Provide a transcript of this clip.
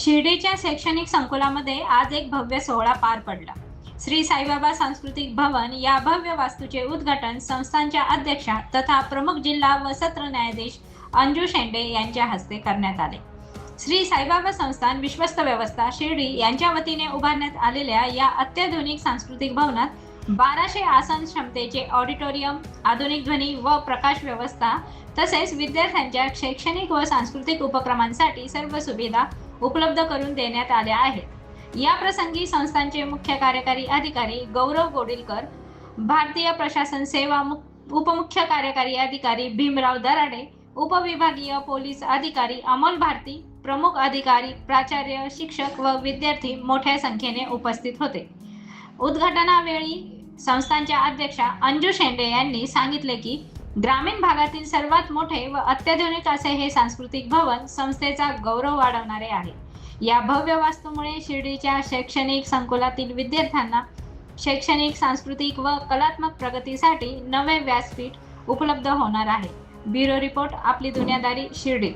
शिर्डीच्या शैक्षणिक संकुलामध्ये आज एक भव्य सोहळा पार पडला. श्री साईबाबा सांस्कृतिक भवन या भव्य वास्तूचे उद्घाटन संस्थांच्या अध्यक्षा तथा प्रमुख जिल्हा व सत्र न्यायाधीश अंजू शेंडे यांच्या हस्ते करण्यात आले. श्री साईबाबा संस्थान विश्वस्त व्यवस्था शिर्डी यांच्या वतीने उभारण्यात आलेल्या या अत्याधुनिक सांस्कृतिक भवनात बाराशे आसन क्षमतेचे ऑडिटोरियम आधुनिक ध्वनी व प्रकाश व्यवस्था तसेच विद्यार्थ्यांच्या शैक्षणिक व सांस्कृतिक उपक्रमांसाठी सर्व सुविधा उपलब्ध करून देण्यात आल्या आहेत. या प्रसंगी संस्थांचे मुख्य कार्यकारी अधिकारी गौरव गोडिलकर भारतीय प्रशासन सेवा उपमुख्य कार्यकारी अधिकारी भीमराव दराडे उपविभागीय पोलीस अधिकारी अमोल भारती प्रमुख अधिकारी प्राचार्य शिक्षक व विद्यार्थी मोठ्या संख्येने उपस्थित होते. उद्घाटनावेळी संस्थांच्या अध्यक्षा अंजू शेंडे यांनी सांगितले की ग्रामीण भागातील सर्वात मोठे व अत्याधुनिक असे हे सांस्कृतिक भवन संस्थेचा गौरव वाढवणारे आहे. या भव्य वास्तूमुळे शिर्डीच्या शैक्षणिक संकुलातील विद्यार्थ्यांना शैक्षणिक सांस्कृतिक व कलात्मक प्रगतीसाठी नवे व्यासपीठ उपलब्ध होणार आहे. ब्युरो रिपोर्ट आपली दुनियादारी शिर्डी.